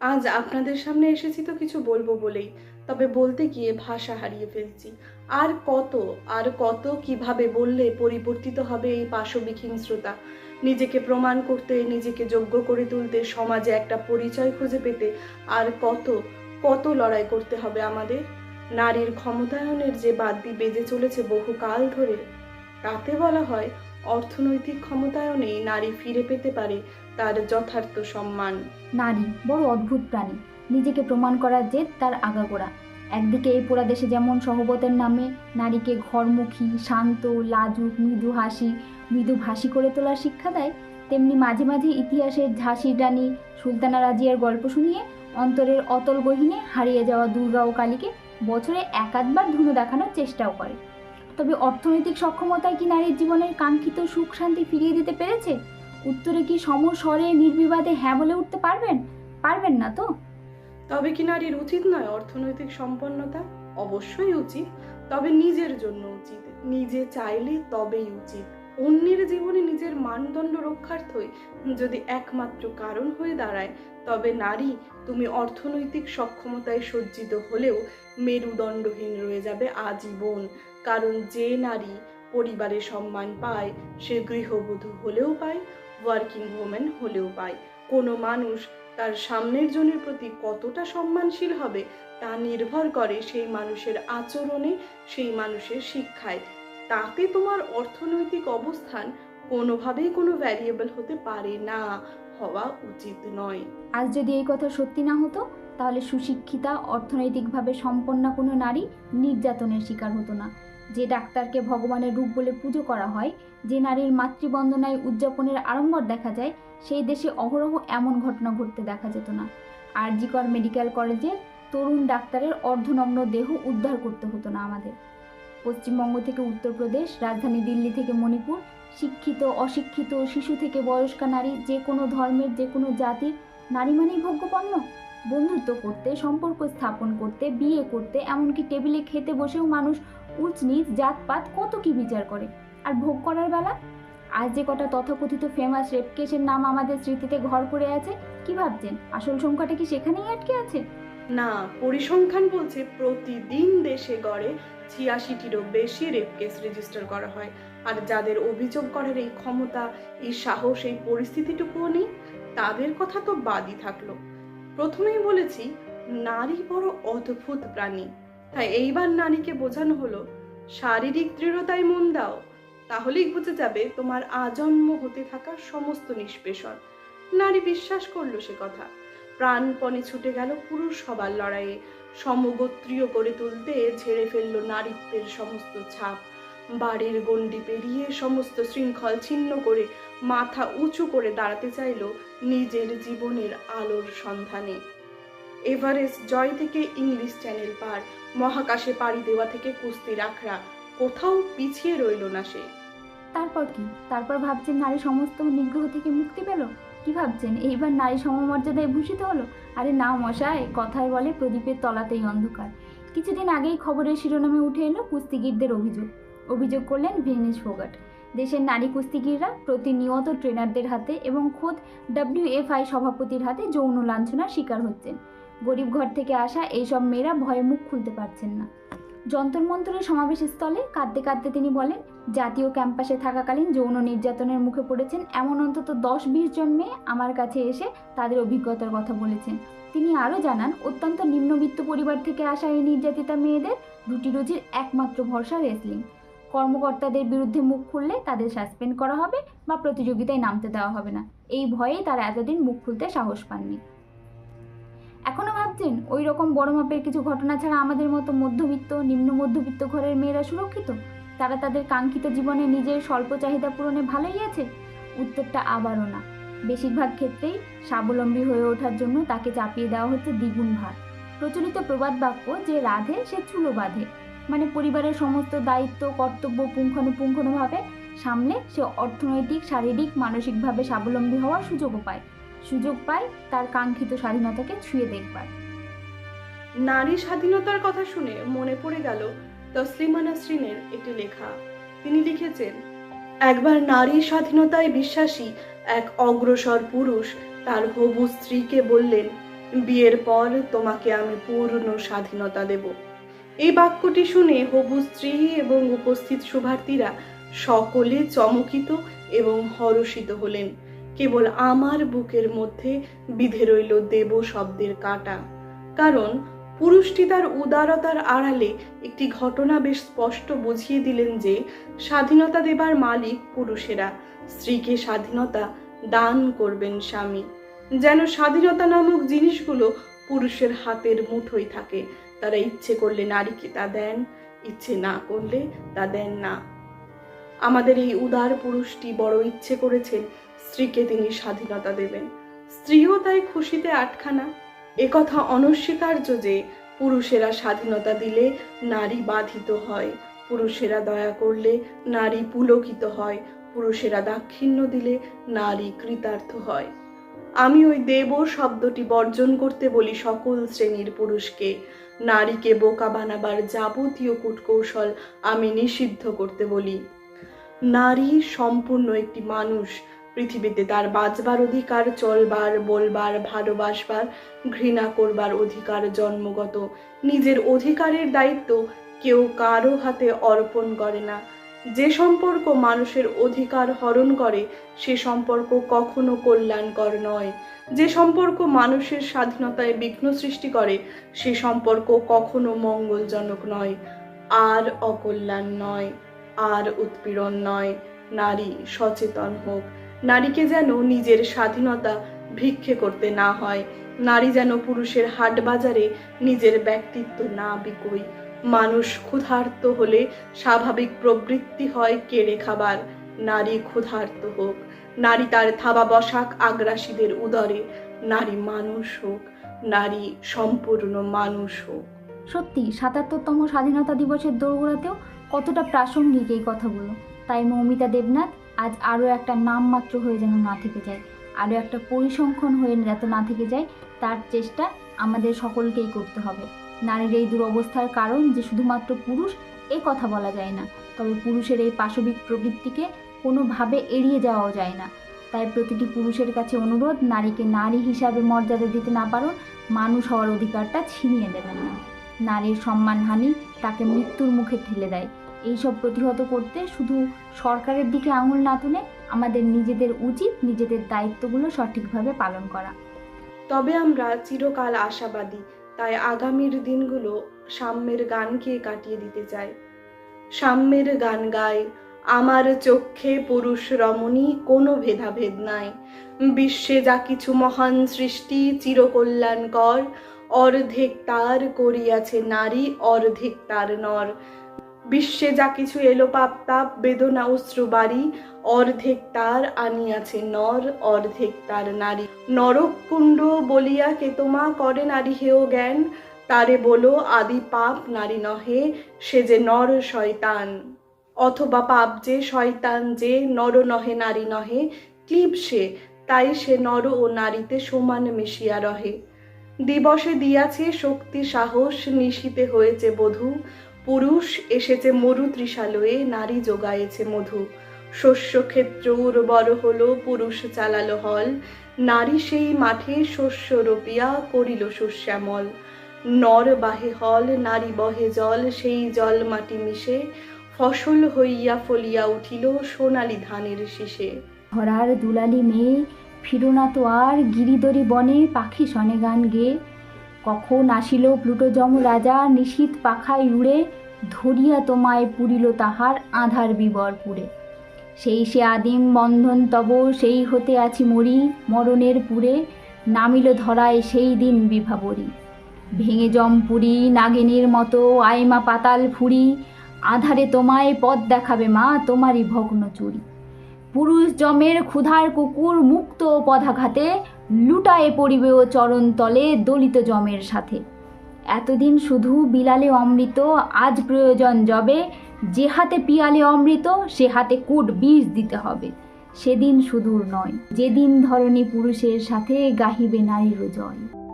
আজ আপনাদের সামনে এসেছি তো কিছু বলব বলেই, তবে বলতে গিয়ে ভাষা হারিয়ে ফেলছি। আর কত আর কত কীভাবে বললে পরিবর্তিত হবে এই পাশবিক হিংস্রতা? নিজেকে প্রমাণ করতে, নিজেকে যোগ্য করে তুলতে, সমাজে একটা পরিচয় খুঁজে পেতে আর কত কত লড়াই করতে হবে আমাদের? নারীর ক্ষমতায়নের যে বাদ্যি বেজে চলেছে বহুকাল ধরে, তাতে বলা হয় অর্থনৈতিক ক্ষমতায়নেই নারী ফিরে পেতে পারে তার যথার্থ সম্মান। নারী বড় অদ্ভুত প্রাণী। নিজেকে প্রমাণ করার জেদ তার আগাগোড়া। একদিকে এই পোড়া দেশে যেমন সহবতের নামে, নারীকে ঘরমুখী, শান্ত, লাজুক, মৃদু হাসি, মৃদু ভাসি করে তোলার শিক্ষা দেয়, তেমনি মাঝে মাঝে ইতিহাসের ঝাঁসির রানী সুলতানা রাজিয়ার গল্প শুনিয়ে অন্তরের অতল গহীনে হারিয়ে যাওয়া দুর্গা ও কালীকে বছরে একাধবার ধুনো দেখানোর চেষ্টাও করে। তবে অর্থনৈতিক সক্ষমতায় কি নারীর জীবনের কাঙ্ক্ষিত সুখ শান্তি ফিরিয়ে দিতে পেরেছে? উত্তরে কি সমস্বরে নির্বিবাদে হ্যাঁ বলে উঠতে পারবেন? পারবেন না তো? তবে কি নারীর উচিত নয় অর্থনৈতিক সম্পন্নতা? অবশ্যই উচিত, তবে নিজের জন্য উচিত। নিজে চাইলে তবেই উচিত। অন্যের জীবনে নিজের মানদণ্ড রক্ষার্থই যদি একমাত্র কারণ হয়ে দাঁড়ায়, তবে নারী, তুমি অর্থনৈতিক সক্ষমতায় সজ্জিত হলেও মেরুদণ্ডহীন রয়ে যাবে আজীবন। কারণ যে নারী পরিবারে সম্মান পায়, সে গৃহবধূ হলেও পায় ওয়ার্কিং ওমেন হলেও পায়। কোনো মানুষ তার সামনের জনের প্রতি কতটা সম্মানশীল হবে তা নির্ভর করে সেই মানুষের আচরণে, সেই মানুষের শিক্ষায়। তাতে তোমার অর্থনৈতিক অবস্থান কোনোভাবেই কোনো ভ্যারিয়েবল হতে পারে না, হওয়া উচিত নয়। আজ যদি এই কথা সত্যি না হতো, তাহলে সুশিক্ষিতা অর্থনৈতিকভাবে সম্পন্ন কোনো নারী নির্যাতনের শিকার হতো না। যে ডাক্তারকে ভগবানের রূপ বলে পুজো করা হয়, যে নারীর মাতৃবন্দনায় উদযাপনের আড়ম্বর দেখা যায়, সেই দেশে অহরহ এমন ঘটনা ঘটতে দেখা যেত না। আরজিকর মেডিকেল কলেজে তরুণ ডাক্তারের অর্ধনগ্ন দেহ উদ্ধার করতে হতো না আমাদের। পশ্চিমবঙ্গ থেকে উত্তরপ্রদেশ, রাজধানী দিল্লি থেকে মণিপুর, শিক্ষিত, অশিক্ষিত, শিশু থেকে বয়স্কা নারী, যে কোনো ধর্মের, যে কোনো জাতির নারী মানেই ভোগ্যপণ্য। বন্ধুত্ব করতে, সম্পর্ক স্থাপন করতে, বিয়ে করতে, এমনকি টেবিলে খেতে বসেও মানুষ উচ্চ নিচ জাতপাত কত কি বিচার করে? আর ভোগ করার বেলা? আজ যে কটা তথাকথিত ফেমাস রেপ কেসের নাম আমাদের স্মৃতিতে ঘর করে আছে, কি ভাবছেন? আসল সংখ্যাটা কি সেখানেই আটকে আছে? না, পরিসংখ্যান বলছে প্রতিদিন দেশে গড়ে ছিয়াশিটিরও বেশি রেপ কেস রেজিস্টার করা হয়। আর যাদের অভিযোগ করার এই ক্ষমতা, এই সাহস, এই পরিস্থিতিটুকুও নেই, তাদের কথা তো বাদই থাকল। প্রথমেই বলেছি, নারী বড় অদ্ভুত প্রাণী। তাই এইবার নারীকে বোঝানো হলো, শারীরিক দৃঢ়তায় মন দাও, তাহলেই বুঝে যাবে তোমার আজন্ম হতে থাকা সমস্ত নিষ্পেষণ। নারী বিশ্বাস করল সে কথা। প্রাণপণে ছুটে গেল পুরুষ হবার লড়াইয়ে। সমগোত্রীয় করে তুলতে ঝেড়ে ফেলল নারীত্বের সমস্ত ছাপ। বাড়ির গণ্ডি পেরিয়ে সমস্ত শৃঙ্খল ছিন্ন করে মাথা উঁচু করে দাঁড়াতে চাইল নিজের জীবনের আলোর সন্ধানে। এভারেস্ট জয় থেকে ইংলিশ চ্যানেল পার। মহাকাশে পাড়ি দেওয়া থেকে কুস্তির আখড়া কোথাও পিছিয়ে রইল না সে। তারপর কি? তারপর ভাবছেন নারী সমস্ত নিগ্রহ থেকে মুক্তি পেল? কি ভাবছেন? এইবার নারী সমমর্যাদায় ভূষিত হলো? আরে না, মশাই, কথায় বলে প্রদীপের তলাতেই অন্ধকার। কিছুদিন আগেই খবরের শিরোনামে উঠে এলো কুস্তিগিরদের অভিযোগ। অভিযোগ করলেন ভিনেশ ফোগাট। দেশের নারী কুস্তিগিররা প্রতিনিয়ত ট্রেনারদের হাতে এবং খোদ ডাব্লিউএফআই সভাপতির হাতে যৌন লাঞ্ছনার শিকার হচ্ছেন। গরিব ঘর থেকে আসা এইসব মেয়েরা ভয়ে মুখ খুলতে পারছেন না। যন্তর মন্তরের সমাবেশ স্থলে কাঁদতে কাঁদতে তিনি বলেন, জাতীয় ক্যাম্পাসে থাকাকালীন যৌন নির্যাতনের মুখে পড়েছেন এমন অন্তত দশ বিশ জন মেয়ে আমার কাছে এসে তাদের অভিজ্ঞতার কথা বলেছেন। তিনি আরও জানান, অত্যন্ত নিম্নবিত্ত পরিবার থেকে আসা এই নির্যাতিতা মেয়েদের রুটি রুজির একমাত্র ভরসা রেসলিং। কর্মকর্তাদের বিরুদ্ধে মুখ খুললে তাদের সাসপেন্ড করা হবে বা প্রতিযোগিতায় নামতে দেওয়া হবে না। এই ভয়েই তারা এতদিন মুখ খুলতে সাহস পাননি। এখনও ভাবছেন ওই রকম বড় মাপের কিছু ঘটনা ছাড়া আমাদের মতো মধ্যবিত্ত, নিম্ন মধ্যবিত্ত ঘরের মেয়েরা সুরক্ষিত? তারা তাদের কাঙ্ক্ষিত জীবনে নিজের স্বল্প চাহিদা পূরণে ভালোই আছে? উত্তরটা আবারও না। বেশিরভাগ ক্ষেত্রেই স্বাবলম্বী হয়ে ওঠার জন্য তাকে চাপিয়ে দেওয়া হচ্ছে দ্বিগুণ ভার। প্রচলিত প্রবাদ বাক্য যে রাধে, সে চুলো বাঁধে। মানে পরিবারের সমস্ত দায়িত্ব, কর্তব্য পুঙ্খানুপুঙ্খানুভাবে সামলে সে অর্থনৈতিক, শারীরিক, মানসিকভাবে স্বাবলম্বী হওয়ার সুযোগও পায়। সুযোগ পায় তার কাঙ্ক্ষিত স্বাধীনতাকে ছুঁয়ে দেখবার। নারী স্বাধীনতার কথা শুনে মনে পড়ে গেল তসলিমা নাসরিনের একটি লেখা। তিনি লিখেছেন, একবার নারী স্বাধীনতায় বিশ্বাসী এক অগ্রসর পুরুষ তার হবু স্ত্রীকে বললেন, বিয়ের পর তোমাকে আমি পূর্ণ স্বাধীনতা দেব। এই বাক্যটি শুনে হবু স্ত্রী এবং উপস্থিত শুভার্থীরা সকলে চমকিত এবং হরষিত হলেন। কেবল আমার বুকের মধ্যে বিধে রইল দেব শব্দের কাটা। কারণ পুরুষটি তার উদারতার আড়ালে একটি ঘটনা বেশ স্পষ্ট বুঝিয়ে দিলেন যে, স্বাধীনতা দেবার মালিক পুরুষেরা। স্ত্রীকে স্বাধীনতা দান করবেন স্বামী। যেন স্বাধীনতা নামক জিনিসগুলো পুরুষের হাতের মুঠোয় থাকে। তারা ইচ্ছে করলে নারীকে তা দেন, ইচ্ছে না করলে তা দেন না। আমাদের এই উদার পুরুষটি বড় ইচ্ছে করেছেন। স্ত্রীকে তিনি স্বাধীনতা দেবেন। স্ত্রীও তাই খুশিতে আটখানা। একথা অনস্বীকার্য যে, পুরুষেরা স্বাধীনতা দিলে নারী বাধিত হয়। পুরুষেরা দয়া করলে নারী পুলকিত হয়। পুরুষেরা দাক্ষিণ্য দিলে নারী কৃতার্থ হয়। আমি ওই দেব শব্দটি বর্জন করতে বলি সকল শ্রেণির পুরুষকে। নারীকে বোকা বানাবার যাবতীয় কূটকৌশল আমি নিষিদ্ধ করতে বলি। নারী সম্পূর্ণ একটি মানুষ। পৃথিবীতে তার বাঁচবার অধিকার, চলবার, বলবার, ভালোবাসবার, ঘৃণা করবার অধিকার জন্মগত। নিজের অধিকারের দায়িত্ব কেউ কারও হাতে অর্পণ করে না। যে সম্পর্ক মানুষের অধিকার হরণ করে, সে সম্পর্ক কখনো কল্যাণকর নয়। যে সম্পর্ক মানুষের স্বাধীনতায় বিঘ্ন সৃষ্টি করে, সে সম্পর্ক কখনো মঙ্গলজনক নয়। আর অকল্যাণ নয়, আর উৎপীড়ন নয়। নারী সচেতন হোক নারীকে যেন নিজের স্বাধীনতা ভিক্ষে করতে না হয়। নারী যেন পুরুষের হাট বাজারে নিজের ব্যক্তিত্ব না বিকই মানুষ ক্ষুধার্ত হলে স্বাভাবিক প্রবৃত্তি হয় কেড়ে খাবার। নারী ক্ষুধার্ত হোক, নারী তার থাবা বসাক আগ্রাসীদের উদরে। নারী মানুষ হোক, নারী সম্পূর্ণ মানুষ হোক। সত্যি, সাতাত্তরতম স্বাধীনতা দিবসের দৌড়াতেও কতটা প্রাসঙ্গিক এই কথাগুলো। তাই মৌমিতা দেবনাথ আজ আরও একটা নামমাত্র হয়ে যেন না থেকে যায়। আরও একটা পরিসংখ্যান হয়ে যাতে না থেকে যায়, তার চেষ্টা আমাদের সকলকেই করতে হবে। নারীর এই দুরবস্থার কারণ যে শুধুমাত্র পুরুষ এ কথা বলা যায় না, তবে পুরুষের এই পাশবিক প্রবৃত্তিকে কোনোভাবে এড়িয়ে যাওয়াও যায় না। তাই প্রতিটি পুরুষের কাছে অনুরোধ, নারীকে নারী হিসাবে মর্যাদা দিতে না পারো মানুষ হওয়ার অধিকারটা ছিনিয়ে দেবেন না। নারীর সম্মানহানি তাকে মৃত্যুর মুখে ঠেলে দেয়। এইসব প্রতিহত করতে শুধু সরকারের দিকে আঙুল না তুলে আমাদের নিজেদের উচিত নিজেদের দায়িত্বগুলো সঠিকভাবে পালন করা। তবে আমরা চিরকাল আশাবাদী, তাই আগামীর দিনগুলো সাম্যের গান গিয়ে কাটিয়ে দিতে চাই। সাম্যের গান গায় আমার চক্ষে পুরুষ রমণী, কোনো ভেদাভেদ নাই। বিশ্বে যা কিছু মহান সৃষ্টি চিরকল্যাণকর, অর্ধেক তার করিয়াছে নারী, অর্ধেক তার নর। বিশ্বে যা কিছু এলো পাপ, তাপ, বেদনা, অশ্রু, বাড়ি, অর্ধেক তার আনিয়াছে নর, অর্ধেক তার নারী। নরকুণ্ড বলিয়া কে তোমা করে নারী হেয় জ্ঞান? তারে বলো, আদি পাপ নারী নহে, সে যে নর শয়তান। অথবা পাপ যে শয়তান যে নর নহে, নারী নহে ক্লিব সে, তাই সে নর ও নারীতে সমান মিশিয়া রহে। দিবসে দিয়াছে শক্তি সাহস নিশীতে হয়েছে বধূ পুরুষ এসেছে মরু ত্রিশালয়ে, নারী যোগায়েছে মধু। শস্য ক্ষেত্র উর্বর হলো পুরুষ চালালো হল, নারী সেই মাঠে শস্য রোপিয়া করিল শস্যামল নর বাহে হল, নারী বহে জল, সেই জল মাটি মিশে ফসল হইয়া ফলিয়া উঠিল সোনালি ধানের শীষে। ধরার দুলালি মেয়ে ফিরোনা তো আর গিরিদরি বনে পাখি শনে গান গেয়ে কখন আসিল প্লুটো যম রাজা নিশীত পাখায় উড়ে ধরিয়া তোমায় পুরিল তাহার আধার বিবর পুরে। সেই সে আদিম বন্ধন তব, সেই হতে আছি মরি, মরণের পুরে নামিল ধরায় সেই দিন বিভাবরী। ভেঙে জমপুরি নাগিনীর মতো আইমা পাতাল ফুরি, আধারে তোমায় পথ দেখাবে মা তোমারই ভগ্ন চুরি পুরুষ জমের ক্ষুধার কুকুর মুক্ত পদাঘাতে লুটায়ে পড়িবে ও চরণ তলে দলিত জমের সাথে। এতদিন শুধু বিলালে অমৃত, আজ প্রয়োজন জবে। যে হাতে পিয়ালে অমৃত, সে হাতে কুট বিষ দিতে হবে। সেদিন সুদূর নয়, যেদিন ধরনী পুরুষের সাথে গাহিবে নারীর জয়।